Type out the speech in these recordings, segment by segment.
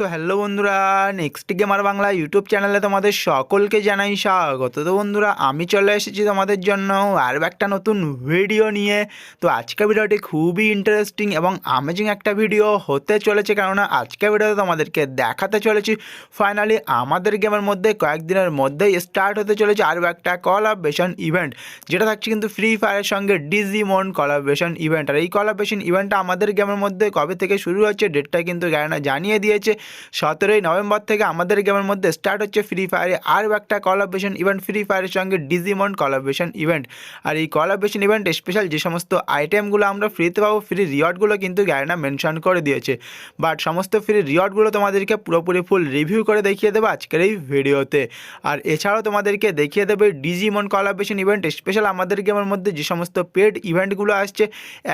So hello বন্ধুরা, next gamer Bangla YouTube চ্যানেলে তোমাদের সকলকে জানাই স্বাগত। তো বন্ধুরা, আমি চলে এসেছি তোমাদের জন্য আরও একটা নতুন ভিডিও নিয়ে। তো আজকের ভিডিওটি খুবই ইন্টারেস্টিং এবং আমেজিং একটা ভিডিও হতে চলেছে কেননা আজকের ভিডিওতে তোমাদেরকে দেখাতে চলেছি। ফাইনালি আমাদের গেমের মধ্যে কয়েকদিনের মধ্যেই স্টার্ট হতে চলেছে আরও একটা কলাবেশন ইভেন্ট যেটা থাকছে কিন্তু ফ্রি ফায়ারের সঙ্গে ডিজিমন কলাবেশন ইভেন্ট আর এই কলাবেশন ইভেন্টটা আমাদের গেমের মধ্যে কবে থেকে শুরু হচ্ছে ডেটটা কিন্তু গ্যারানা জানিয়ে দিয়েছে। সতেরোই নভেম্বর থেকে আমাদের গেমের মধ্যে স্টার্ট হচ্ছে ফ্রি ফায়ারে আরও একটা কলাবেশন ইভেন্ট ফ্রি ফায়ারের সঙ্গে ডিজিমন কলাবেশন ইভেন্ট আর এই কলাবেশন ইভেন্ট স্পেশাল যে সমস্ত আইটেমগুলো আমরা ফ্রিতে পাবো ফ্রি রিওয়ার্ডগুলো কিন্তু গ্যারানা মেনশন করে দিয়েছে। বাট সমস্ত ফ্রি রিওয়ার্ডগুলো তোমাদেরকে পুরোপুরি ফুল রিভিউ করে দেখিয়ে দেবো আজকের এই ভিডিওতে। আর এছাড়াও তোমাদেরকে দেখিয়ে দেবে ডিজিমন কলাবেশন ইভেন্ট স্পেশাল আমাদের গেমের মধ্যে যে সমস্ত পেড ইভেন্টগুলো আসছে,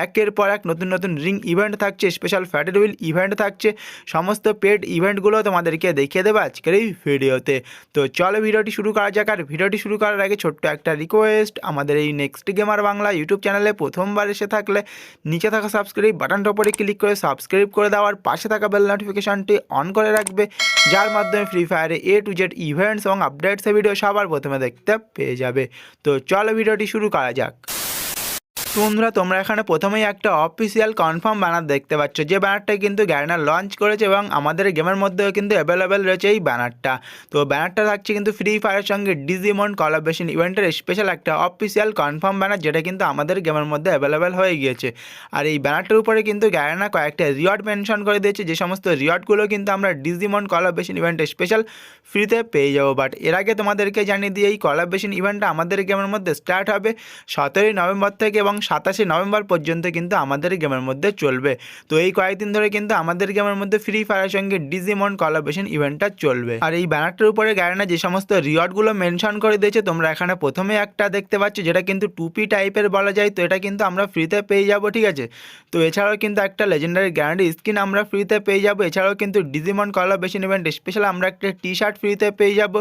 একের পর এক নতুন নতুন রিং ইভেন্ট থাকছে স্পেশাল ফ্যাটেড হুইল ইভেন্ট থাকছে, সমস্ত পেড ইভেন্টগুলো তোমাদেরকে দেখিয়ে দেবো আজকের এই ভিডিওতে তো চলো ভিডিওটি শুরু করা যাক, আর ভিডিওটি শুরু করার আগে ছোট্ট একটা রিকোয়েস্ট আমাদের এই নেক্সট গেমার বাংলা ইউটিউব চ্যানেলে প্রথমবার এসে থাকলে নিচে থাকা সাবস্ক্রাইব বাটনটা উপরে ক্লিক করে সাবস্ক্রাইব করে দেওয়ার পাশে থাকা বেল নোটিফিকেশনটি অন করে রাখবে, যার মাধ্যমে ফ্রি ফায়ারে এ টু জেড ইভেন্টস এবং আপডেটসের ভিডিও সবার প্রথমে দেখতে পেয়ে যাবে। তো চলো ভিডিওটি শুরু করা যাক। তো বন্ধুরা, তোমরা এখানে প্রথমেই একটা অফিসিয়াল কনফার্ম ব্যানার দেখতে পাচ্ছ। যে ব্যানারটা কিন্তু গ্যারেনার লঞ্চ করেছে এবং আমাদের গেমের মধ্যেও কিন্তু অ্যাভেলেবেল রয়েছে এই ব্যানারটা তো ব্যানারটা থাকছে কিন্তু ফ্রি ফায়ারের সঙ্গে ডিজিমন কলাবেশন ইভেন্টের স্পেশাল একটা অফিসিয়াল কনফার্ম ব্যানার যেটা কিন্তু আমাদের গেমের মধ্যে অ্যাভেলেবেল হয়ে গিয়েছে। আর এই ব্যানারটার উপরে কিন্তু গ্যারেনা কয়েকটা রিওয়ার্ড মেনশন করে দিয়েছে, যে সমস্ত রিওয়ার্ডগুলো কিন্তু আমরা ডিজিমন কলাবেশন ইভেন্টে স্পেশাল ফ্রিতে পেয়ে যাব। বাট এর আগে তোমাদেরকে জানিয়ে দিয়ে এই কলাবেশন ইভেন্টটা আমাদের গেমের মধ্যে স্টার্ট হবে সতেরোই নভেম্বর থেকে এবং সাতাশে নভেম্বর পর্যন্ত কিন্তু আমাদের গেমের মধ্যে চলবে। তো এই কয়েকদিন ধরে কিন্তু আমাদের গেমের মধ্যে ফ্রি ফায়ারের সঙ্গে ডিজিমন কলাবেশন ইভেন্টটা চলবে। আর এই ব্যানারটার উপরে গ্যারেনা যে সমস্ত রিওয়ার্ডগুলো মেনশন করে দিয়েছে, তোমরা এখানে প্রথমে একটা দেখতে পাচ্ছ, যেটা কিন্তু টুপি টাইপের বলা যায়। তো এটা কিন্তু আমরা ফ্রিতে পেয়ে যাব, ঠিক আছে? তো এছাড়াও কিন্তু একটা লেজেন্ডারি গ্যারান্টি স্কিন আমরা ফ্রিতে পেয়ে যাব। এছাড়াও কিন্তু ডিজিমন কলাবেশন ইভেন্ট স্পেশাল আমরা একটা টি শার্ট ফ্রিতে পেয়ে যাব।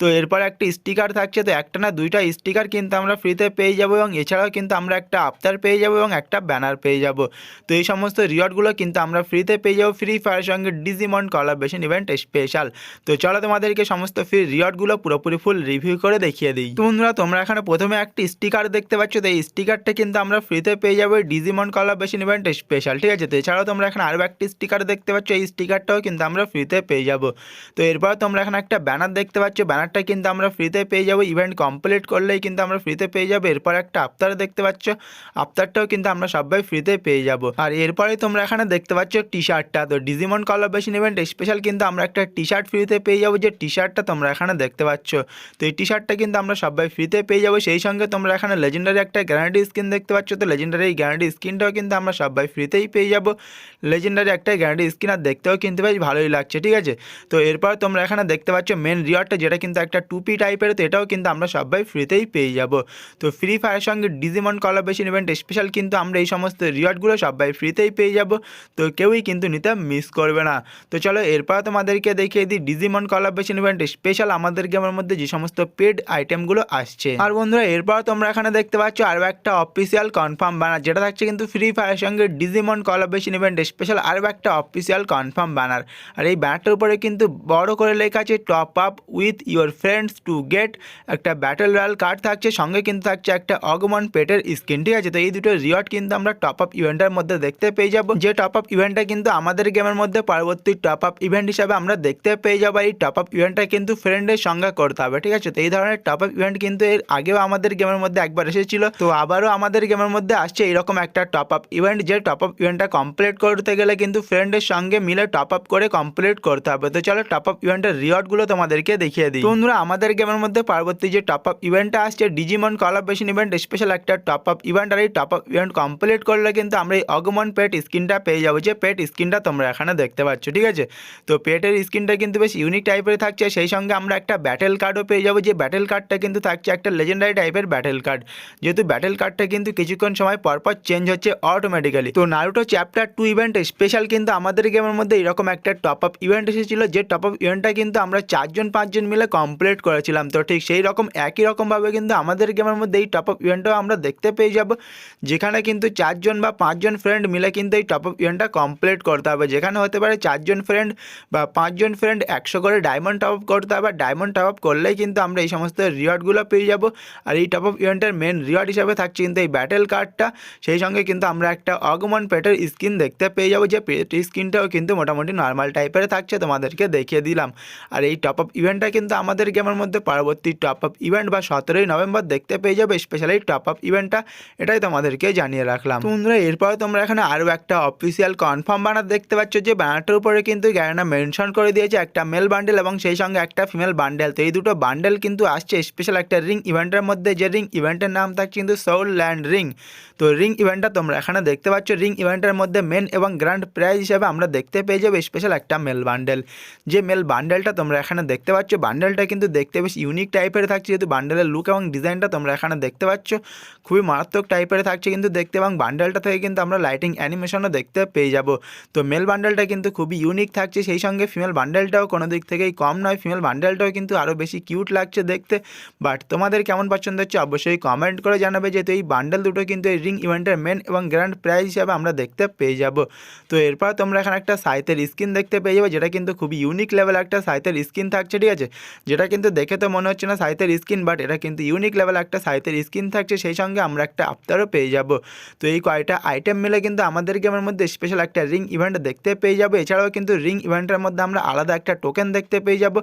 তো এরপর একটা স্টিকার থাকছে, তো একটা না দুইটা স্টিকার কিন্তু আমরা ফ্রিতে পেয়ে যাব এবং এছাড়াও কিন্তু আমরা একটা আফতার পেয়ে যাব এবং একটা ব্যানার পেয়ে যাব। তো এই সমস্ত রিওয়ার্ডগুলো কিন্তু আমরা ফ্রিতে পেয়ে যাব। ফ্রি ফায়ারের সঙ্গে ডিজিমন কলাবেশন ইভেন্ট স্পেশাল তো চলো তোমাদেরকে সমস্ত ফ্রি রিওয়ার্ডগুলো পুরোপুরি ফুল রিভিউ করে দেখিয়ে দিই। বন্ধুরা, তোমরা এখানে প্রথমে একটি স্টিকার দেখতে পাচ্ছ। তো এই স্টিকারটা কিন্তু আমরা ফ্রিতে পেয়ে যাব ডিজিমন কলাবেশন ইভেন্ট স্পেশাল ঠিক আছে? তো এছাড়াও তোমরা এখানে আরও একটি স্টিকার দেখতে পাচ্ছ। এই স্টিকারটাও কিন্তু আমরা ফ্রিতে পেয়ে যাব। তো এরপর তোমরা এখানে একটা ব্যানার দেখতে পাচ্ছ। ব্যানারটা কিন্তু আমরা ফ্রিতে পেয়ে যাব। ইভেন্ট কমপ্লিট করলেই কিন্তু আমরা ফ্রিতে পেয়ে যাব। এরপর একটা আফতার দেখতে পাচ্ছ। আফতারটাও কিন্তু আমরা সবাই ফ্রিতে পেয়ে যাব। আর এরপরে তোমরা এখানে দেখতে পাচ্ছ টি শার্টটা তো ডিজিমন কলাবেশন ইভেন্ট স্পেশাল কিন্তু আমরা একটা টি শার্ট ফ্রিতে পেয়ে যাব, যে টি শার্টটা তোমরা এখানে দেখতে পাচ্ছ। তো এই টি শার্টটা কিন্তু আমরা সবাই ফ্রিতে পেয়ে যাব। সেই সঙ্গে তোমরা এখানে লেজেন্ডারি একটা গ্যারান্টি স্কিন দেখতে পাচ্ছ। তো লেজেন্ডারি এই গ্যারান্টি স্কিনটাও কিন্তু আমরা সবাই ফ্রিতেই পেয়ে যাব। লেজেন্ডারি একটা গ্যারান্টি স্কিন আর দেখতেও কিন্তু বেশ ভালোই লাগছে, ঠিক আছে? তো এরপর তোমরা এখানে দেখতে পাচ্ছ মেন রিওয়ার্ডটা যেটা কিন্তু একটা টুপি টাইপের তো এটাও কিন্তু আমরা সবাই ফ্রিতেই পেয়ে যাব। তো ফ্রি ফায়ারের সঙ্গে ডিজিমন কলাবেশন ইভেন্ট স্পেশাল কিন্তু আমরা এই সমস্ত রিওয়ার্ডগুলো সবাই ফ্রিতেই পেয়ে যাব। তো কেউই কিন্তু নিতে মিস করবে না। তো চলো এরপর তোমাদেরকে দেখিয়ে দিই ডিজিমন কলাবেশন ইভেন্ট স্পেশাল আমাদের গেমের মধ্যে যে সমস্ত পেড আইটেমগুলো আসছে। আর বন্ধুরা, এরপর তোমরা এখানে দেখতে পাচ্ছ আরও একটা অফিসিয়াল কনফার্ম ব্যানার যেটা থাকছে কিন্তু ফ্রি ফায়ারের সঙ্গে ডিজিমন কলাবেশন ইভেন্ট স্পেশাল আরও একটা অফিসিয়াল কনফার্ম ব্যানার আর এই ব্যানারটার উপরে কিন্তু বড় করে লেখা আছে top up with your friends to get একটা ব্যাটেল রয়্যাল কার্ড থাকছে, সঙ্গে কিন্তু থাকছে একটা অগমন পেটের স্কিন ঠিক আছে, তো এই দুটো রিওয়ার্ড কিন্তু আমরা টপ আপ ইভেন্টের মধ্যে দেখতে পেয়ে যাব। যে টপ আপ ইভেন্টটা কিন্তু আমাদের গেমের মধ্যে পরবর্তী টপ আপ ইভেন্ট হিসাবে আমরা দেখতে পেয়ে যাব। এই টপ আপ ইভেন্টটা কিন্তু ফ্রেন্ডের সঙ্গে করতে হবে, ঠিক আছে? তো এই ধরনের টপ আপ ইভেন্ট কিন্তু এর আগেও আমাদের গেমের মধ্যে একবার এসেছিল। তো আবারও আমাদের গেমের মধ্যে আসছে এরকম একটা টপ আপ ইভেন্ট যে টপ আপ ইভেন্টটা কমপ্লিট করতে গেলে কিন্তু ফ্রেন্ডের সঙ্গে মিলে টপ আপ করে কমপ্লিট করতে হবে। তো চলো টপ আপ ইভেন্টের রিওয়ার্ডগুলো তোমাদেরকে দেখিয়ে দিই। বন্ধুরা, আমাদের গেমের মধ্যে পরবর্তী যে টপ আপ ইভেন্টটা আসছে ডিজিমন কলাবেশন ইভেন্ট স্পেশাল একটা টপ আপ ইভেন্ট আর এই টপ আপ ইভেন্ট কমপ্লিট করলে কিন্তু আমরা এই অগমন পেট স্কিনটা পেয়ে যাব। যে পেট স্কিনটা তোমরা এখানে দেখতে পাচ্ছ, ঠিক আছে? তো পেটের স্কিনটা কিন্তু বেশ ইউনিক টাইপের থাকছে। সেই সঙ্গে আমরা একটা ব্যাটেল কার্ডও পেয়ে যাব। যে ব্যাটেল কার্ডটা কিন্তু থাকছে একটা লেজেন্ডারি টাইপের ব্যাটেল কার্ড যেহেতু ব্যাটেল কার্ডটা কিন্তু কিছুক্ষণ সময় পরপর চেঞ্জ হচ্ছে অটোমেটিক্যালি তো Naruto chapter two event special কিন্তু আমাদের গেমের মধ্যে এরকম একটা টপ আপ ইভেন্ট এসেছিল। যে টপ আপ ইভেন্টটা কিন্তু আমরা চারজন, পাঁচজন মিলে কমপ্লিট করেছিলাম। তো ঠিক সেই রকম, একই রকমভাবে কিন্তু আমাদের গেমের মধ্যে এই টপ আপ ইভেন্টটাও আমরা দেখতে পেয়ে যাব। যেখানে কিন্তু চারজন বা পাঁচজন ফ্রেন্ড মিলে কিন্তু এই টপ আপ ইভেন্টটা কমপ্লিট করতে হবে। যেখানে হতে পারে চারজন ফ্রেন্ড বা পাঁচজন ফ্রেন্ড একশো করে ডায়মন্ড টপ আপ করতে হবে। ডায়মন্ড টপ আপ করলেই কিন্তু আমরা এই সমস্ত রিওয়ার্ডগুলো পেয়ে যাব। আর এই টপ আপ ইভেন্টের মেন রিওয়ার্ড হিসাবে থাকছে কিন্তু এই ব্যাটেল কার্ডটা সেই সঙ্গে কিন্তু আমরা একটা অগমন পেটের স্কিন দেখতে পেয়ে যাব। যে পেট স্কিনটাও কিন্তু মোটামুটি নর্মাল টাইপের থাকছে, তোমাদেরকে দেখিয়ে দিলাম। আর এই টপ আপ ইভেন্টটা কিন্তু আমাদের গেমের মধ্যে পরবর্তী টপ আপ ইভেন্ট বা সতেরোই নভেম্বর দেখতে পেয়ে যাবে। স্পেশালি টপ আপ ইভেন্টটা এটাই তোমাদেরকে জানিয়ে রাখলাম। বন্ধুরা, এরপরে তোমরা এখানে আরও একটা অফিসিয়াল কনফার্ম বানার দেখতে পাচ্ছ যে ব্যানারটার উপরে কিন্তু গ্যারেনা মেনশন করে দিয়েছে একটা মেল বান্ডেল এবং সেই সঙ্গে একটা ফিমেল বান্ডেল তো এই দুটো বান্ডেল কিন্তু আসছে স্পেশাল একটা রিং ইভেন্টের মধ্যে। যে রিং ইভেন্টের নাম থাকছে কিন্তু সোল ল্যান্ড রিং তো রিং ইভেন্টটা তোমরা এখানে দেখতে পাচ্ছ। রিং ইভেন্টের মধ্যে মেন এবং গ্র্যান্ড প্রাইজ হিসেবে আমরা দেখতে পেয়ে যাব স্পেশাল একটা মেল বান্ডেল যে মেল বান্ডেলটা তোমরা এখানে দেখতে পাচ্ছ বান্ডেলটা কিন্তু দেখতে বেশ ইউনিক টাইপের থাকছে। যেহেতু বান্ডেলের লুক এবং ডিজাইনটা তোমরা এখানে দেখতে পাচ্ছ, খুবই মারাত্মক টাইপের থাকছে কিন্তু দেখতে এবং বান্ডেলটা থেকে কিন্তু আমরা লাইটিং অ্যানিমেশনও দেখতে পেয়ে যাব। তো মেল বান্ডেলটা কিন্তু খুবই ইউনিক থাকছে, সেই সঙ্গে ফিমেল বান্ডেলটাও কোনো দিক থেকেই কম নয়। ফিমেল বান্ডেলটাও কিন্তু আরও বেশি কিউট লাগছে দেখতে। বাট তোমাদের কেমন পছন্দ হচ্ছে অবশ্যই কমেন্ট করে জানাবে, যেহেতু এই বান্ডেল দুটো কিন্তু এই রিং ইভেন্টের মেন এবং গ্র্যান্ড প্রাইজ হিসাবে আমরা দেখতে পেয়ে যাব। তো এরপর তোমরা এখানে একটা সাইতের স্কিন দেখতে পেয়ে যাবে, যেটা কিন্তু খুবই ইউনিক লেভেল একটা সাইতের স্কিন থাকছে, ঠিক আছে? যেটা কিন্তু দেখে তো মনে হচ্ছে না সাইতের স্কিন বাট এটা কিন্তু ইউনিক লেভেল একটা সাইতের স্কিন থাকছে। সেই সঙ্গে আমরা একটা আফতারও পেয়ে যাব। তো এই কয়টা আইটেম মিলে কিন্তু আমাদের গেমের মধ্যে স্পেশাল একটা রিং ইভেন্ট দেখতে পেয়ে যাব। এছাড়াও কিন্তু রিং ইভেন্টের মধ্যে আমরা আলাদা একটা টোকেন দেখতে পেয়ে যাব।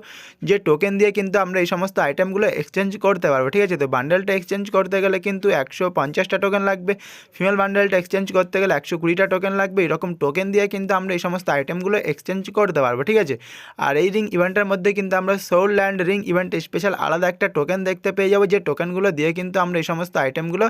যে টোকেন দিয়ে কিন্তু আমরা এই সমস্ত আইটেমগুলো এক্সচেঞ্জ করতে পারব, ঠিক আছে? তো বান্ডেলটা এক্সচেঞ্জ করতে গেলে কিন্তু একশো পঞ্চাশটা টোকেন লাগবে। ফিমেল বান্ডেলটা এক্সচেঞ্জ করতে গেলে একশো কুড়িটা টোকেন লাগবে। এরকম টোকেন দিয়ে কিন্তু আমরা এই সমস্ত আইটেমগুলো এক্সচেঞ্জ করতে পারব, ঠিক আছে? আর এই রিং ইভেন্টের মধ্যে কিন্তু আমরা soul land ring event special আলাদা একটা টোকেন দেখতে পেয়ে যাব। যে টোকেনগুলো দিয়ে কিন্তু আমরা এই সমস্ত আইটেমগুলো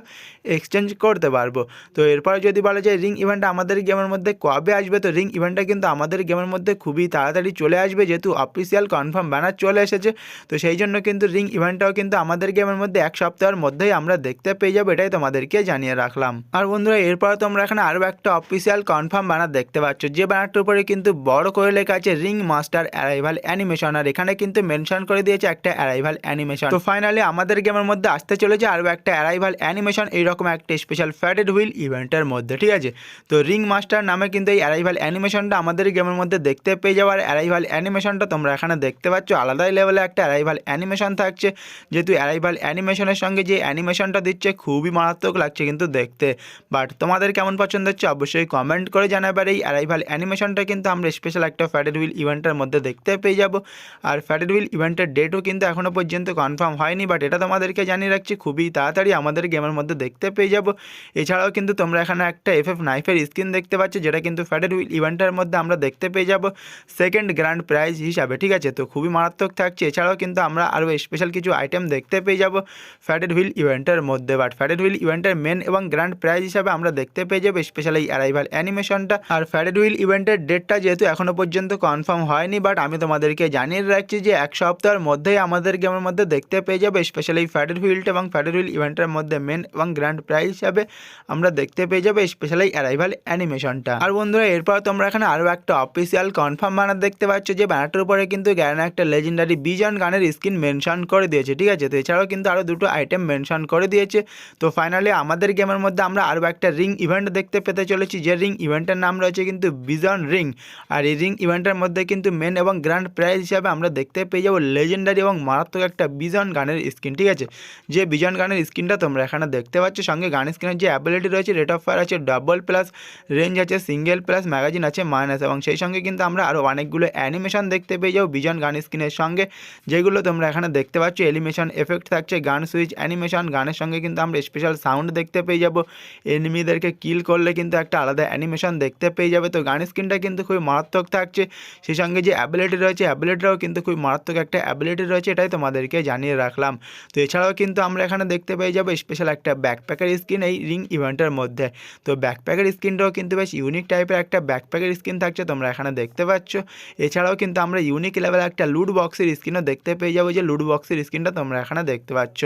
এক্সচেঞ্জ করতে পারব। তো এরপরে যদি বলা যায় রিং ইভেন্টটা আমাদের গেমের মধ্যে কবে আসবে, তো রিং ইভেন্টটা কিন্তু আমাদের গেমের মধ্যে খুবই তাড়াতাড়ি চলে আসবে, যেহেতু অফিসিয়াল কনফার্ম ব্যানার চলে এসেছে। তো সেই জন্য কিন্তু রিং ইভেন্টটাও কিন্তু আমাদের গেমের মধ্যে এক সপ্তাহের মধ্যেই আমরা দেখতে পেয়ে যাব, এটাই তোমাদেরকে জানিয়ে রাখলাম। আর বন্ধুরা, এরপর তোমরা এখানে আরও একটা অফিসিয়াল কনফার্ম ব্যানার দেখতে পাচ্ছ। যে ব্যানারটার উপরে কিন্তু বড় করে লেখা আছে রিং মাস্টার অ্যারাইভাল অ্যানিমেশন, আর এখানে কিন্তু মেনশন করে দিয়েছে একটা অ্যারাইভাল অ্যানিমেশন। তো ফাইনালি আমাদের গেমের মধ্যে আসতে চলেছে আরও একটা অ্যারাইভাল অ্যানিমেশন এইরকম একটা স্পেশাল ফ্যাটেড হুইল ইভেন্টের মধ্যে, ঠিক আছে? তো রিং মাস্টার নামে কিন্তু এই অ্যারাইভাল অ্যানিমেশনটা আমাদের গেমের মধ্যে দেখতে পেয়ে যাওয়ার অ্যারাইভাল অ্যানিমেশনটা তোমরা এখানে দেখতে পাচ্ছ, আলাদাই লেভেলে একটা অ্যারাইভাল অ্যানিমেশন থাকছে। যেহেতু অ্যারাইভাল অ্যানিমেশনের সঙ্গে যে অ্যানিমেশনটা দিচ্ছে, খুবই মারাত্মক লাগছে কিন্তু দেখতে। বাট তোমাদের কেমন পছন্দ হচ্ছে, অবশ্যই কমেন্ট করে জানাবে। আর এই অ্যারাইভাল অ্যানিমেশনটা কিন্তু আমরা স্পেশাল একটা ফ্যাটেড হুইল ইভেন্টের মধ্যে দেখতে পেয়ে যাব। আর ফ্যাটেড হুইল ইভেন্টের ডেটও কিন্তু এখনও পর্যন্ত কনফার্ম হয়নি। বাট এটা তোমাদেরকে জানিয়ে রাখছি, খুবই তাড়াতাড়ি আমাদের গেমের মধ্যে দেখতে পেয়ে যাব। এছাড়াও কিন্তু তোমরা এখানে একটা এফ এফ নাইফের স্ক্রিন দেখতে পাচ্ছ, যেটা কিন্তু ফ্যাটেড হুইল ইভেন্টের মধ্যে আমরা দেখতে পেয়ে যাব। সেকেন্ড গ্র্যান্ড প্রাইজ হিসাবে, ঠিক আছে? তো খুবই মারাত্মক থাকছে। এছাড়াও কিন্তু আমরা আরও স্পেশাল কিছু আইটেম দেখতে পেয়ে যাব ফ্যাটেড হুইল ইভেন্টের মধ্যে। বাট ফ্যাটেড হুইল ইভেন্টের মেন এবং গ্র্যান্ড প্রাইজ হিসাবে আমরা দেখতে পেয়ে যাব স্পেশাল এই অ্যারাইভাল অ্যানিমেশনটা আর ফ্যাটেড হুইল ইভেন্টের ডেটটা যেহেতু এখনও পর্যন্ত কনফার্ম হয়নি বাট আমি তোমাদেরকে জানিয়ে রাখছি যে এক সপ্তাহের মধ্যেই আমাদের গেমের মধ্যে দেখতে পেয়ে যাবে স্পেশালি ফ্যাটেড হুইলটা এবং ফ্যাটেড হুইল ইভেন্টের মধ্যে মেন এবং গ্র্যান্ড প্রাইজ হিসাবে আমরা দেখতে পেয়ে যাব স্পেশালি অ্যারাইভাল অ্যানিমেশনটা আর বন্ধুরা, এরপর তোমরা এখানে আরও একটা অফিসিয়াল কনফার্ম ব্যানার দেখতে পাচ্ছ যে ব্যানারটার উপরে কিন্তু গ্যারেনা একটা লেজেন্ডারি বিজন গানের স্কিন মেনশন করে দিয়েছে, ঠিক আছে? তো এছাড়াও কিন্তু আরও দুটো আইটেম মেনশন করে দিয়েছে। তো ফাইনালি আমাদের গেমের মধ্যে আমরা আরও একটা রিং ইভেন্ট দেখতে পেতে চলেছি, যে রিং ইভেন্টের নাম রয়েছে কিন্তু বিজন রিং আর এই রিং ইভেন্টের মধ্যে কিন্তু মেন এবং গ্র্যান্ড প্রাইজ হিসাবে আমরা দেখতে পেয়ে যাব লেজেন্ডারি এবং মারাত্মক একটা বিজন গানের স্কিন ঠিক আছে? যে বিজন গানের স্কিনটা তোমরা এখানে দেখতে পাচ্ছ সঙ্গে গান স্ক্রিনের যে অ্যাবিলিটি রয়েছে রেট অফ ফায়ার আছে ডাবল প্লাস রেঞ্জ আছে সিঙ্গেল প্লাস ম্যাগাজিন আছে মাইনাস এবং সেই সঙ্গে কিন্তু আমরা আরও অনেকগুলো অ্যানিমেশন দেখতে পেয়ে যাব বিজন গান স্ক্রিনের সঙ্গে, যেগুলো তোমরা এখানে দেখতে পাচ্ছ। এলিমেশন এফেক্ট থাকছে, গান সুইচ অ্যানিমেশন গানের সঙ্গে কিন্তু আমরা স্পেশাল সাউন্ড দেখতে পেয়ে যাব। এনিমিদেরকে কিল করলে কিন্তু একটা আলাদা অ্যানিমেশন দেখতে পেয়ে যাবে। তো গান স্ক্রিনটা কিন্তু খুবই মারাত্মক থাকছে। সেই সঙ্গে যে অ্যাবিলিটি রয়েছে অ্যাবিলিটিটাও কিন্তু খুবই মারাত্মক একটা অ্যাবিলিটি রয়েছে, এটাই তোমাদেরকে জানিয়ে রাখলাম। তো এছাড়াও কিন্তু আমরা এখানে দেখতে পেয়ে যাব স্পেশাল একটা ব্যাকপ্যাকের স্কিন এই রিং ইভেন্টের মধ্যে। তো ব্যাকপ্যাকের স্কিনটাও কিন্তু বেশ ইউনিক টাইপের একটা ব্যাকপ্যাকের স্কিন থাকছে, তোমরা এখানে দেখতে পাচ্ছ। এছাড়াও কিন্তু আমরা ইউনিক লেভেল একটা লুড বক্সের স্কিনও দেখতে পেয়ে যাব, যে লুড বক্সের স্কিনটা তোমরা এখানে দেখতে পাচ্ছ।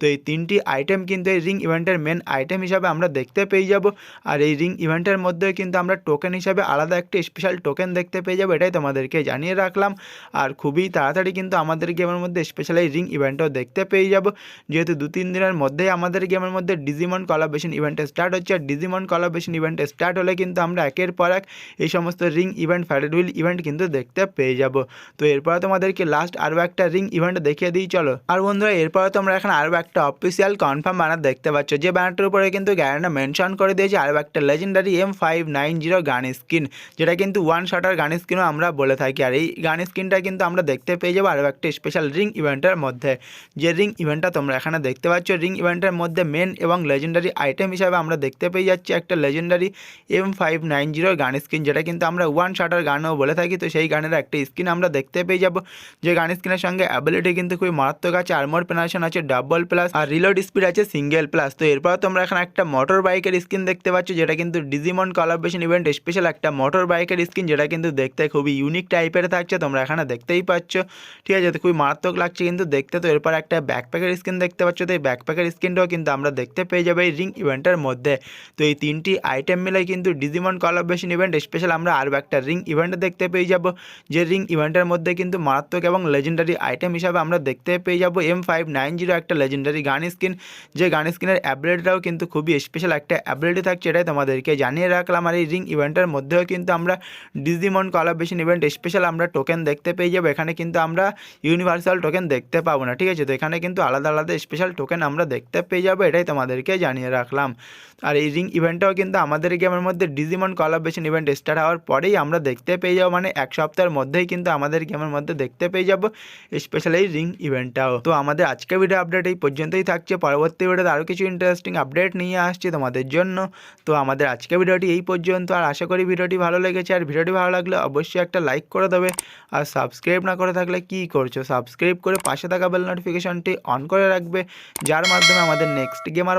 তো এই তিনটি আইটেম কিন্তু এই রিং ইভেন্টের মেন আইটেম হিসাবে আমরা দেখতে পেয়ে যাব। আর এই রিং ইভেন্টের মধ্যে কিন্তু আমরা টোকেন হিসাবে আলাদা একটা স্পেশাল টোকেন দেখতে পেয়ে যাব, এটাই তোমাদেরকে জানিয়ে রাখলাম। আর খুবই তাড়াতাড়ি কিন্তু আমাদের গেমের মধ্যে স্পেশাল এই রিং ইভেন্টও দেখতে পেয়ে যাব। যেহেতু দু তিন দিনের মধ্যেই আমাদের গেমের মধ্যে ডিজিমন কলাবেশন ইভেন্ট স্টার্ট হচ্ছে। আর ডিজিমন কলাবেশন ইভেন্ট স্টার্ট হলে কিন্তু আমরা একের পর এক এই সমস্ত ring event fated wheel event কিন্তু দেখতে পেয়ে যাব। তো এরপরে তোমাদেরকে লাস্ট আরও একটা রিং ইভেন্ট দেখিয়ে দিই, চলো। আর বন্ধুরা, এরপরে তোমরা এখানে আরও একটা অফিসিয়াল কনফার্ম ব্যানার দেখতে পাচ্ছ। যে ব্যানারটার উপরে কিন্তু গ্যারেন্টা মেনশন করে দিয়েছে, আরও একটা legendary M five nine zero gun skin যেটা কিন্তু ওয়ান শটার গান স্কিনও আমরা বলে থাকি। আর এই গান স্কিনটা কিন্তু আমরা দেখতে পেয়ে যাব আরও একটা স্পেশাল রিং ইভেন্টের মধ্যে। যে রিং ইভেন্টটা তোমরা এখানে দেখতে পাচ্ছ রিং ইভেন্টের মধ্যে মেন এবং লেজেন্ডারি আইটেম হিসাবে আমরা দেখতে পেয়ে যাচ্ছি একটা legendary M five nine zero gun skin যেটা কিন্তু আমরা ওয়ান শাটার গানও বলে থাকি। তো সেই গানের একটা স্কিন আমরা দেখতে পেয়ে যাব। যে গান স্কিনের সঙ্গে অ্যাবিলিটি কিন্তু খুবই মারাত্মক আছে আর্মোর পেনারেশন আছে ডাবল প্লাস আর রিলোড স্পিড আছে সিঙ্গেল প্লাস তো এরপর তোমরা এখানে একটা মোটর বাইকের স্কিন দেখতে পাচ্ছ, যেটা কিন্তু ডিজিমন কলাবেশন ইভেন্ট স্পেশাল একটা মোটর বাইকের স্কিন যেটা কিন্তু দেখতে খুবই ইউনিক টাইপের থাকছে, তোমরা এখানে দেখতেই পাচ্ছ। ঠিক আছে খুবই মারাত্মক লাগছে কিন্তু দেখতে। তো এরপর একটা ব্যাকপ্যাকের স্কিন দেখতে পাচ্ছ, তো এই ব্যাকপ্যাকের স্কিনটাও কিন্তু আমরা দেখতে পেয়ে যাব এই রিং ইভেন্টের মধ্যে। তো এই তিনটি আইটেম মিলে কিন্তু ডিজিমন কলাবেশন ইভেন্ট স্পেশাল আমরা আরও একটা রিং ইভেন্ট দেখতে পেয়ে যাব। যে রিং ইভেন্টের মধ্যে কিন্তু মারাত্মক এবং লেজেন্ডারি আইটেম হিসাবে আমরা দেখতে পেয়ে যাব। এম ফাইভ নাইন জিরো একটা লেজেন্ডারি গান স্কিন যে গান স্কিনের অ্যাবিলিটিটাও কিন্তু খুবই স্পেশাল একটা অ্যাবিলিটি থাকছে, এটাই তোমাদেরকে জানিয়ে রাখলাম। আর এই রিং ইভেন্টের মধ্যেও কিন্তু আমরা ডিজিমন কলাবেশন ইভেন্ট স্পেশাল আমরা টোকেন দেখতে পেয়ে যাব। এখানে কিন্তু আমরা ইউনিভার্সাল টোকেন দেখতে পাবো না, ঠিক আছে? তো এখানে কিন্তু আলাদা আলাদা স্পেশাল টোকেন আমরা দেখতে পেয়ে যাব, এটাই তোমাদেরকে জানিয়ে রাখলাম। আর এই রিং ইভেন্টটাও কিন্তু আমাদের গেমের মধ্যে ডিজিমন কলাবেশন ইভেন্ট স্টার্ট হওয়ার পরেই আমরা দেখতে পেয়ে যাব। মানে এক সপ্তাহের মধ্যেই কিন্তু আমাদের গেমের মধ্যে দেখতে পেয়ে যাব স্পেশাল এই রিং ইভেন্টটাও। তো আমাদের আজকের ভিডিও আপডেট এই পর্যন্তই থাকছে। পরবর্তী ভিডিওতে আরও কিছু ইন্টারেস্টিং আপডেট নিয়ে আসছে তোমাদের জন্য। তো আমাদের আজকের ভিডিওটি এই পর্যন্ত। আর আশা করি ভিডিওটি ভালো লেগেছে। আর ভিডিওটি ভালো লাগলে অবশ্যই একটা লাইক করে দেবে। আর সাবস্ক্রাইব না করে থাকলে কি করছ? সাবস্ক্রাইব করে পাশে থাকা বেল নোটিফিকেশনটি অন করে রাখবে। যার মাধ্যমে আমাদের নেক্সট গেমার